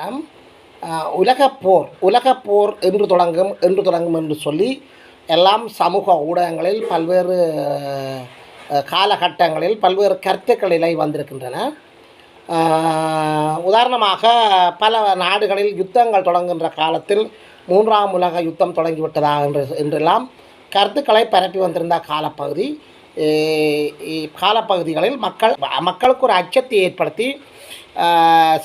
வணக்கம். உலகப் போர் உலகப் போர் என்று தொடங்கும் என்று தொடங்கும் என்று சொல்லி எல்லாம் சமூக ஊடகங்களில் பல்வேறு காலகட்டங்களில் பல்வேறு கருத்துக்களிலே வந்திருக்கின்றன. உதாரணமாக பல நாடுகளில் யுத்தங்கள் தொடங்குகின்ற காலத்தில் மூன்றாம் உலக யுத்தம் தொடங்கிவிட்டதா என்று என்றெல்லாம் கருத்துக்களை பரப்பி வந்திருந்த காலப்பகுதி. காலப்பகுதிகளில் மக்கள் மக்களுக்கு ஒரு அச்சத்தை ஏற்படுத்தி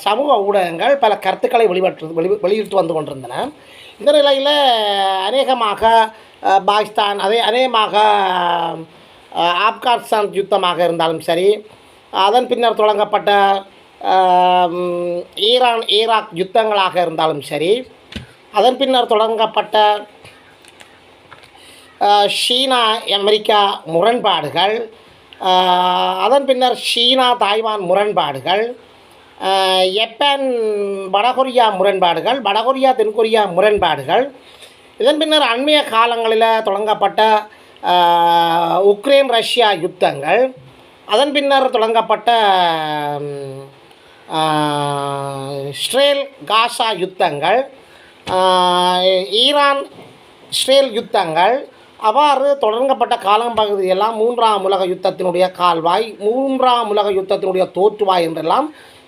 சமூக ஊடகங்கள் பல கருத்துக்களை வெளிவற்று வெளி வெளியிட்டு வந்து கொண்டிருந்தன. இந்த நிலையில் அநேகமாக பாகிஸ்தான் அதே அநேகமாக ஆப்கானிஸ்தான் யுத்தமாக இருந்தாலும் சரி அதன் பின்னர் தொடங்கப்பட்ட ஈரான் ஈராக் யுத்தங்களாக இருந்தாலும் சரி அதன் பின்னர் தொடங்கப்பட்ட சீனா அமெரிக்கா முரண்பாடுகள் அதன் பின்னர் சீனா தாய்வான் முரண்பாடுகள் ஜப்பான் வடகொரியா முரண்பாடுகள் வடகொரியா தென்கொரியா முரண்பாடுகள். இதன் பின்னர் அண்மைய காலங்களில் தொடங்கப்பட்ட உக்ரைன் ரஷ்யா யுத்தங்கள். அதன் பின்னர் தொடங்கப்பட்ட ஸ்ரேல் காசா யுத்தங்கள். ஈரான் ஸ்ரேல் யுத்தங்கள். அவ்வாறு தொடங்கப்பட்ட காலம் பகுதியெல்லாம் மூன்றாம் உலக யுத்தத்தினுடைய கால்வாய் மூன்றாம் உலக யுத்தத்தினுடைய தோற்றுவாய் என்றெல்லாம்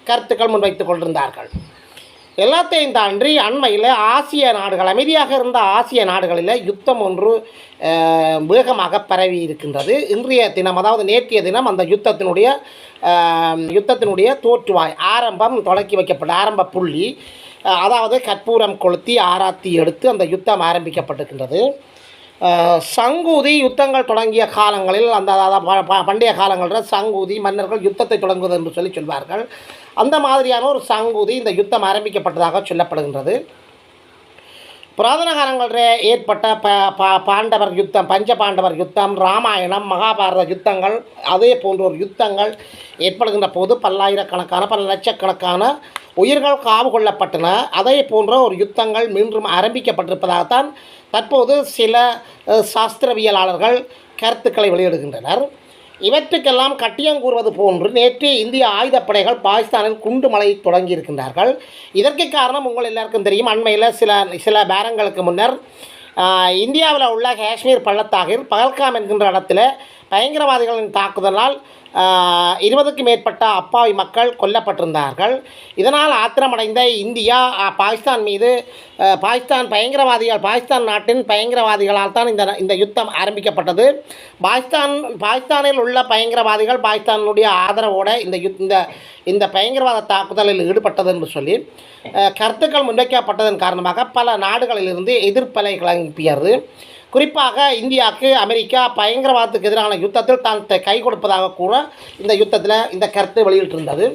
கருத்துக்கள் முன்வைத்துக் கொண்டிருந்தார்கள். எல்லாத்தையும் தாண்டி அண்மையில் ஆசிய நாடுகள் அமைதியாக இருந்த ஆசிய நாடுகளில் யுத்தம் ஒன்று வேகமாக பரவி இருக்கின்றது. இன்றைய தினம் அதாவது நேற்றைய தினம் அந்த யுத்தத்தினுடைய யுத்தத்தினுடைய தோற்றுவாய் ஆரம்பம் தொடக்கி வைக்கப்பட்ட ஆரம்ப புள்ளி அதாவது கற்பூரம் கொளுத்தி ஆராத்தி எடுத்து அந்த யுத்தம் ஆரம்பிக்கப்பட்டிருக்கின்றது. சங்கூதி யுத்தங்கள் தொடங்கிய காலங்களில் அந்த அதாவது ப- ப- பண்டைய காலங்களில் சங்கூதி மன்னர்கள் யுத்தத்தை தொடங்குவது என்று சொல்லி சொல்வார்கள். அந்த மாதிரியான ஒரு சங்கூதி இந்த யுத்தம் ஆரம்பிக்கப்பட்டதாக சொல்லப்படுகின்றது. புராதன காலங்களில் ஏற்பட்ட ப பா பாண்டவர் யுத்தம் பஞ்ச பாண்டவர் யுத்தம் ராமாயணம் மகாபாரத யுத்தங்கள் அதே போன்ற ஒரு யுத்தங்கள் ஏற்படுகின்ற போது பல்லாயிரக்கணக்கான பல லட்சக்கணக்கான உயிர்கள் காவு கொள்ளப்பட்டன. அதே போன்ற ஒரு யுத்தங்கள் மீண்டும் ஆரம்பிக்கப்பட்டிருப்பதாகத்தான் தற்போது சில சாஸ்திரவியலாளர்கள் கருத்துக்களை வெளியிடுகின்றனர். இவற்றுக்கெல்லாம் கட்டியம் கூறுவது போன்று நேற்று இந்திய ஆயுதப்படைகள் பாகிஸ்தானில் குண்டு மலையை தொடங்கியிருக்கின்றார்கள் இதற்கு காரணம் உங்கள் எல்லாருக்கும் தெரியும். அண்மையில் சில சில பேரங்களுக்கு முன்னர் இந்தியாவில் உள்ள காஷ்மீர் பள்ளத்தாகில் பகல்காம் என்கின்ற இடத்துல பயங்கரவாதிகளின் தாக்குதலால் இருபதுக்கும் மேற்பட்ட அப்பாவி மக்கள் கொல்லப்பட்டிருந்தார்கள். இதனால் ஆத்திரமடைந்த இந்தியா பாகிஸ்தான் மீது பாகிஸ்தான் பயங்கரவாதிகள் பாகிஸ்தான் நாட்டின் பயங்கரவாதிகளால் தான் இந்த இந்த யுத்தம் ஆரம்பிக்கப்பட்டது. பாகிஸ்தான் பாகிஸ்தானில் உள்ள பயங்கரவாதிகள் பாகிஸ்தானுடைய ஆதரவோடு இந்த யுத் இந்த இந்த பயங்கரவாத தாக்குதலில் ஈடுபட்டது என்று சொல்லி கருத்துக்கள் முன்வைக்கப்பட்டதன் காரணமாக பல நாடுகளிலிருந்து எதிர்ப்பலை கிளம்பியது. குறிப்பாக இந்தியாவுக்கு அமெரிக்கா பயங்கரவாதத்துக்கு எதிரான யுத்தத்தில் தான் கை கொடுப்பதாக கூட இந்த யுத்தத்தில் இந்த கருத்து வெளியிட்டிருந்தது.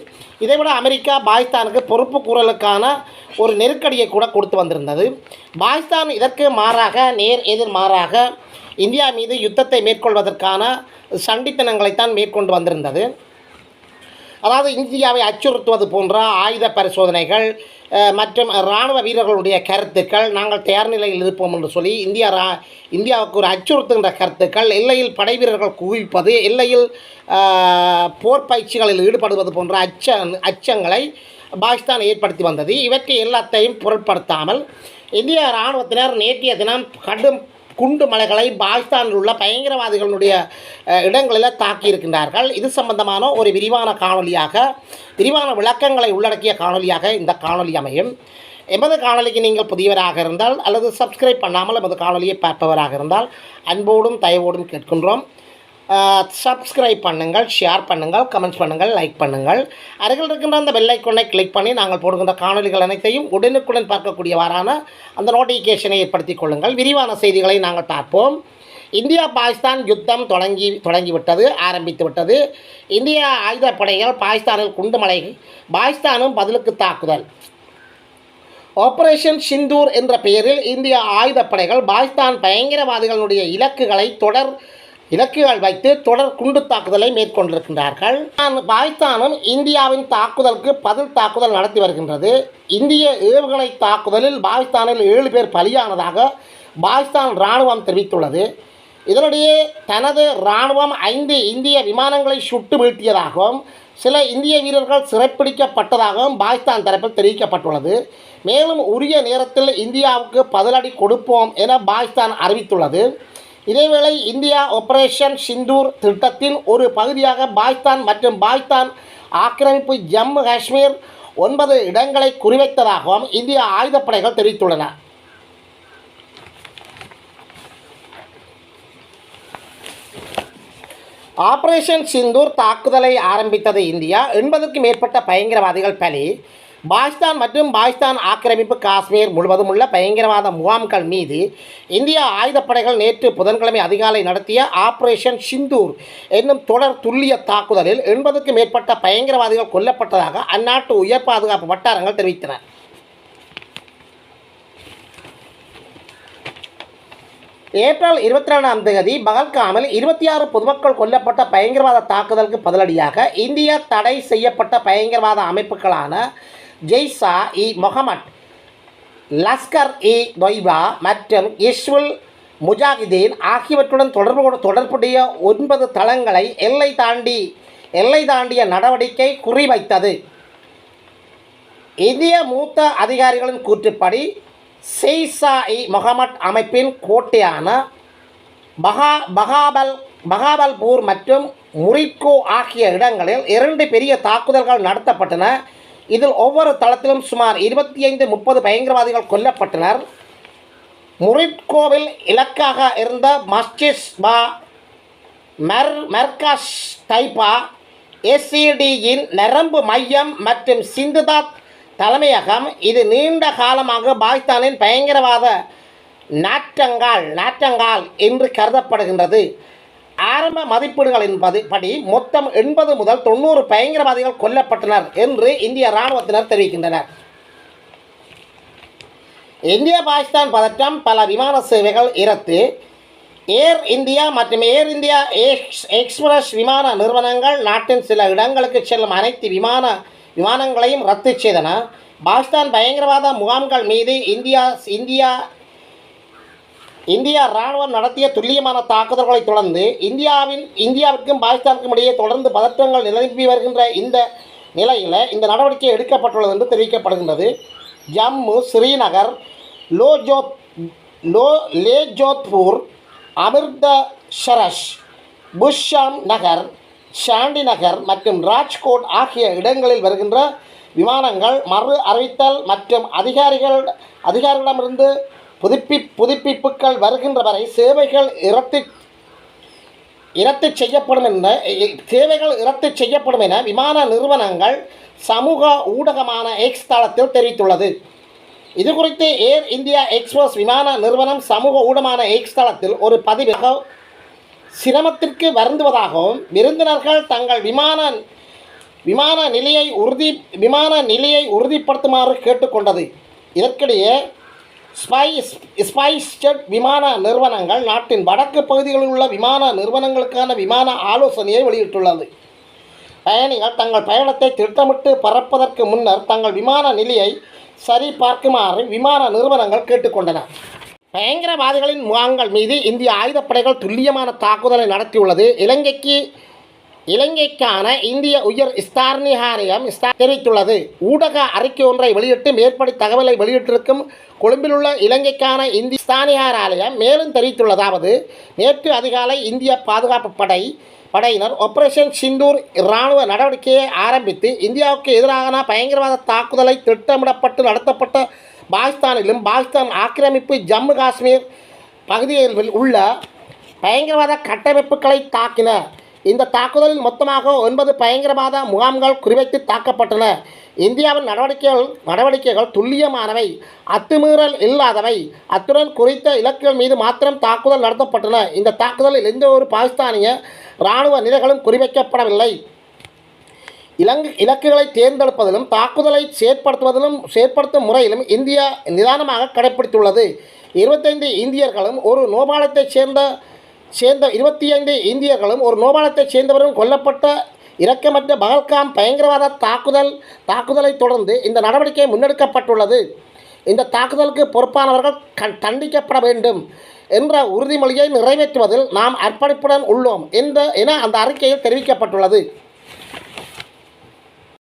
இதைவிட அமெரிக்கா பாகிஸ்தானுக்கு பொறுப்பு கூறலுக்கான ஒரு நெருக்கடியை கூட கொடுத்து வந்திருந்தது. பாகிஸ்தான் இதற்கு மாறாக நேர் எதிர் மாறாக இந்தியா மீது யுத்தத்தை மேற்கொள்வதற்கான சண்டித்தனங்களைத்தான் மேற்கொண்டு வந்திருந்தது. அதாவது இந்தியாவை அச்சுறுத்துவது போன்ற ஆயுத பரிசோதனைகள் மற்றும் இராணுவ வீரர்களுடைய கருத்துக்கள் நாங்கள் தயார் நிலையில் இருப்போம் என்று சொல்லி இந்தியா ரா இந்தியாவுக்கு ஒரு அச்சுறுத்துகின்ற கருத்துக்கள் எல்லையில் படை வீரர்கள் குவிப்பது எல்லையில் போர் பயிற்சிகளில் ஈடுபடுவது போன்ற அச்ச அச்சங்களை பாகிஸ்தான் ஏற்படுத்தி வந்தது. இவற்றை எல்லாத்தையும் பொருட்படுத்தாமல் இந்திய இராணுவத்தினர் நேற்றைய தினம் கடும் குண்டு மலைகளை பாகிஸ்தானில் உள்ள பயங்கரவாதிகளுடைய இடங்களில் தாக்கியிருக்கின்றார்கள். இது சம்பந்தமான ஒரு விரிவான காணொளியாக விரிவான விளக்கங்களை உள்ளடக்கிய காணொளியாக இந்த காணொளி அமையும். எமது காணொலிக்கு நீங்கள் புதியவராக இருந்தால் அல்லது சப்ஸ்கிரைப் பண்ணாமல் எமது காணொலியை பார்ப்பவராக இருந்தால் அன்போடும் தயவோடும் கேட்கின்றோம். சப்ஸ்கிரைப் பண்ணுங்கள் ஷேர் பண்ணுங்கள் கமெண்ட்ஸ் பண்ணுங்கள் லைக் பண்ணுங்கள். அருகில் இருக்கின்ற அந்த பெல் ஐக்கோனை கிளிக் பண்ணி நாங்கள் போடுகின்ற காணொலிகள் அனைத்தையும் உடனுக்குடன் பார்க்கக்கூடியவாறான அந்த நோட்டிஃபிகேஷனை ஏற்படுத்திக் கொள்ளுங்கள். விரிவான செய்திகளை நாங்கள் பார்ப்போம். இந்தியா பாகிஸ்தான் யுத்தம் தொடங்கி தொடங்கிவிட்டது ஆரம்பித்து விட்டது. இந்திய ஆயுதப்படைகள் பாகிஸ்தானில் குண்டுமலை பாகிஸ்தானும் பதிலுக்கு தாக்குதல். ஆபரேஷன் சிந்தூர் என்ற பெயரில் இந்திய ஆயுதப்படைகள் பாகிஸ்தான் பயங்கரவாதிகளுடைய இலக்குகளை தொடர் இலக்குகள் வைத்து தொடர் குண்டு தாக்குதலை மேற்கொண்டிருக்கின்றார்கள். நான் பாகிஸ்தானும் இந்தியாவின் தாக்குதலுக்கு பதில் தாக்குதல் நடத்தி வருகின்றது. இந்திய ஏவுகணை தாக்குதலில் பாகிஸ்தானில் ஏழு பேர் பலியானதாக பாகிஸ்தான் இராணுவம் தெரிவித்துள்ளது. இதனிடையே தனது இராணுவம் ஐந்து இந்திய விமானங்களை சுட்டு வீழ்த்தியதாகவும் சில இந்திய வீரர்கள் சிறைப்பிடிக்கப்பட்டதாகவும் பாகிஸ்தான் தரப்பில் தெரிவிக்கப்பட்டுள்ளது. மேலும் உரிய நேரத்தில் இந்தியாவுக்கு பதிலடி கொடுப்போம் என பாகிஸ்தான் அறிவித்துள்ளது. இதேவேளை இந்தியா ஆபரேஷன் சிந்தூர் திட்டத்தின் ஒரு பகுதியாக பாகிஸ்தான் மற்றும் பாகிஸ்தான் ஆக்கிரமிப்பு ஜம்மு காஷ்மீர் ஒன்பது இடங்களை குறிவைத்ததாகவும் இந்திய ஆயுதப்படைகள் தெரிவித்துள்ளன. ஆபரேஷன் சிந்தூர் தாக்குதலை ஆரம்பித்தது இந்தியா. எண்பதுக்கும் மேற்பட்ட பயங்கரவாதிகள் பலி. பாகிஸ்தான் மற்றும் பாகிஸ்தான் ஆக்கிரமிப்பு காஷ்மீர் முழுவதும் உள்ள பயங்கரவாத முகாம்கள் மீது இந்திய ஆயுதப்படைகள் நேற்று புதன்கிழமை அதிகாலை நடத்திய ஆபரேஷன் சிந்தூர் என்னும் தொடர் துல்லிய தாக்குதலில் எண்பதுக்கும் மேற்பட்ட பயங்கரவாதிகள் கொல்லப்பட்டதாக அந்நாட்டு உயர் பாதுகாப்பு வட்டாரங்கள் தெரிவித்தன. ஏப்ரல் இருபத்தி ரெண்டாம் தேதி பகல்காமில் இருபத்தி ஆறு பொதுமக்கள் கொல்லப்பட்ட பயங்கரவாத தாக்குதலுக்கு பதிலடியாக இந்தியா தடை செய்யப்பட்ட பயங்கரவாத அமைப்புகளான ஜெய்ஷா இ முகமட் லஸ்கர் இ தொய்பா மற்றும் இஸ்வுல் முஜாஹிதீன் ஆகியவற்றுடன் தொடர்பு தொடர்புடைய ஒன்பது தளங்களை எல்லை தாண்டி எல்லை தாண்டிய நடவடிக்கை குறிவைத்தது. இந்திய மூத்த அதிகாரிகளின் கூற்றுப்படி செய்சா இ முகமட் அமைப்பின் கோட்டையான பகா பகாபல் பகாபல்பூர் மற்றும் முரிக்கோ ஆகிய இடங்களில் இரண்டு பெரிய தாக்குதல்கள் நடத்தப்பட்டன. இதில் ஒவ்வொரு தளத்திலும் சுமார் இருபத்தி ஐந்து முப்பது பயங்கரவாதிகள் கொல்லப்பட்டனர். முரிட்கோவில் இலக்காக இருந்த மஸ்டிஸ் பா மெர் மெர்காஷ் தைப்பா எஸ்சிடியின் நரம்பு மையம் மற்றும் சிந்துதாத் தலைமையகம். இது நீண்ட காலமாக பாகிஸ்தானின் பயங்கரவாத நாற்றங்கால் நாற்றங்கால் என்று கருதப்படுகின்றது. ஆரம்ப மதிப்பீடுகளின் படி மொத்தம் எண்பது முதல் தொண்ணூறு பயங்கரவாதிகள் கொல்லப்பட்டனர் என்று இந்திய இராணுவத்தினர் தெரிவிக்கின்றனர். இந்திய பாகிஸ்தான் பதற்றம் பல விமான சேவைகள் இரத்து. ஏர் இந்தியா மற்றும் ஏர் இந்தியா எக்ஸ் எக்ஸ்பிரஸ் விமான நிறுவனங்கள் நாட்டின் சில இடங்களுக்கு செல்லும் அனைத்து விமான விமானங்களையும் ரத்து செய்தன. பாகிஸ்தான் பயங்கரவாத முகாம்கள் மீது இந்தியா இந்தியா இந்தியா ராணுவம் நடத்திய துல்லியமான தாக்குதல்களை தொடர்ந்து இந்தியாவின் இந்தியாவிற்கும் பாகிஸ்தானுக்கும் இடையே தொடர்ந்து பதற்றங்கள் நிலவி வருகின்ற இந்த நிலையில் இந்த நடவடிக்கை எடுக்கப்பட்டுள்ளது என்று தெரிவிக்கப்படுகின்றது. ஜம்மு ஸ்ரீநகர் லோஜோத் லோ லேஜோத்பூர் அமிர்தசரஸ் புஷாம் நகர் ஷாண்டி நகர் மற்றும் ராஜ்கோட் ஆகிய இடங்களில் வருகின்ற விமானங்கள் மறு அறிவித்தல் மற்றும் அதிகாரிகள் அதிகாரிகளிடமிருந்து புதுப்பி புதுப்பிப்புகள் வருகின்ற வரை சேவைகள் இரத்து இரத்து செய்யப்படும் என சேவைகள் இரத்து செய்யப்படும் என விமான நிறுவனங்கள் சமூக ஊடகமான எக்ஸ் தளத்தில் தெரிவித்துள்ளது. இது குறித்து ஏர் இந்தியா எக்ஸ்பிரஸ் விமான நிறுவனம் சமூக ஊடகமான எக்ஸ் தளத்தில் ஒரு பதிவாக சிரமத்திற்கு வருந்துவதாகவும் விருந்தினர்கள் தங்கள் விமான விமான நிலையை உறுதி விமான நிலையை உறுதிப்படுத்துமாறு கேட்டுக்கொண்டது. இதற்கிடையே ஸ்பைஸ் ஸ்பைஸ் ஜெட் விமான நிறுவனங்கள் நாட்டின் வடக்கு பகுதிகளில் உள்ள விமான நிறுவனங்களுக்கான விமான ஆலோசனையை வெளியிட்டுள்ளது. பயணிகள் தங்கள் பயணத்தை திட்டமிட்டு பறப்பதற்கு முன்னர் தங்கள் விமான நிலையை சரிபார்க்குமாறு விமான நிறுவனங்கள் கேட்டுக்கொண்டன. பயங்கரவாதிகளின் முகாங்கள் மீது இந்திய ஆயுதப்படைகள் துல்லியமான தாக்குதலை நடத்தியுள்ளது. இலங்கைக்கு இலங்கைக்கான இந்திய உயர் ஸ்தானிகாரியம் தெரிவித்துள்ளது. ஊடக அறிக்கை ஒன்றை வெளியிட்டு மேற்படி தகவலை வெளியிட்டிருக்கும் கொழும்பிலுள்ள இலங்கைக்கான இந்திய ஸ்தானிகார் ஆலயம் மேலும் தெரிவித்துள்ளதாவது நேற்று அதிகாலை இந்திய பாதுகாப்பு படை படையினர் ஆபரேஷன் சிந்தூர் இராணுவ நடவடிக்கையை ஆரம்பித்து இந்தியாவுக்கு எதிரான பயங்கரவாத தாக்குதலை திட்டமிடப்பட்டு நடத்தப்பட்ட பாகிஸ்தானிலும் பாகிஸ்தான் ஆக்கிரமிப்பு ஜம்மு காஷ்மீர் பகுதியில் உள்ள பயங்கரவாத கட்டமைப்புகளை தாக்கின. இந்த தாக்குதலில் மொத்தமாக ஒன்பது பயங்கரவாத முகாம்கள் குறிவைத்து தாக்கப்பட்டன. இந்தியாவின் நடவடிக்கைகள் நடவடிக்கைகள் துல்லியமானவை. அத்துமீறல் இல்லாதவை. அத்துடன் குறித்த இலக்குகள் மீது மாத்திரம் தாக்குதல் நடத்தப்பட்டன. இந்த தாக்குதலில் எந்த ஒரு பாகிஸ்தானிய இராணுவ நிலைகளும் குறிவைக்கப்படவில்லை. இலங்கை இலக்குகளை தேர்ந்தெடுப்பதிலும் தாக்குதலை செயற்படுத்துவதிலும் செயற்படுத்தும் முறையிலும் இந்தியா நிதானமாக கடைப்பிடித்துள்ளது. இருபத்தைந்து இந்தியர்களும் ஒரு நோபாலத்தைச் சேர்ந்த சேர்ந்த இருபத்தி ஐந்து இந்தியர்களும் ஒரு நோபாலத்தைச் சேர்ந்தவரும் கொல்லப்பட்ட இரக்கமற்ற பகல்காம் பயங்கரவாத தாக்குதல் தாக்குதலைத் தொடர்ந்து இந்த நடவடிக்கை முன்னெடுக்கப்பட்டுள்ளது. இந்த தாக்குதலுக்கு பொறுப்பானவர்கள் கண் தண்டிக்கப்பட வேண்டும் என்ற உறுதிமொழியை நிறைவேற்றுவதில் நாம் அர்ப்பணிப்புடன் உள்ளோம் என்ற என அந்த அறிக்கையில் தெரிவிக்கப்பட்டுள்ளது.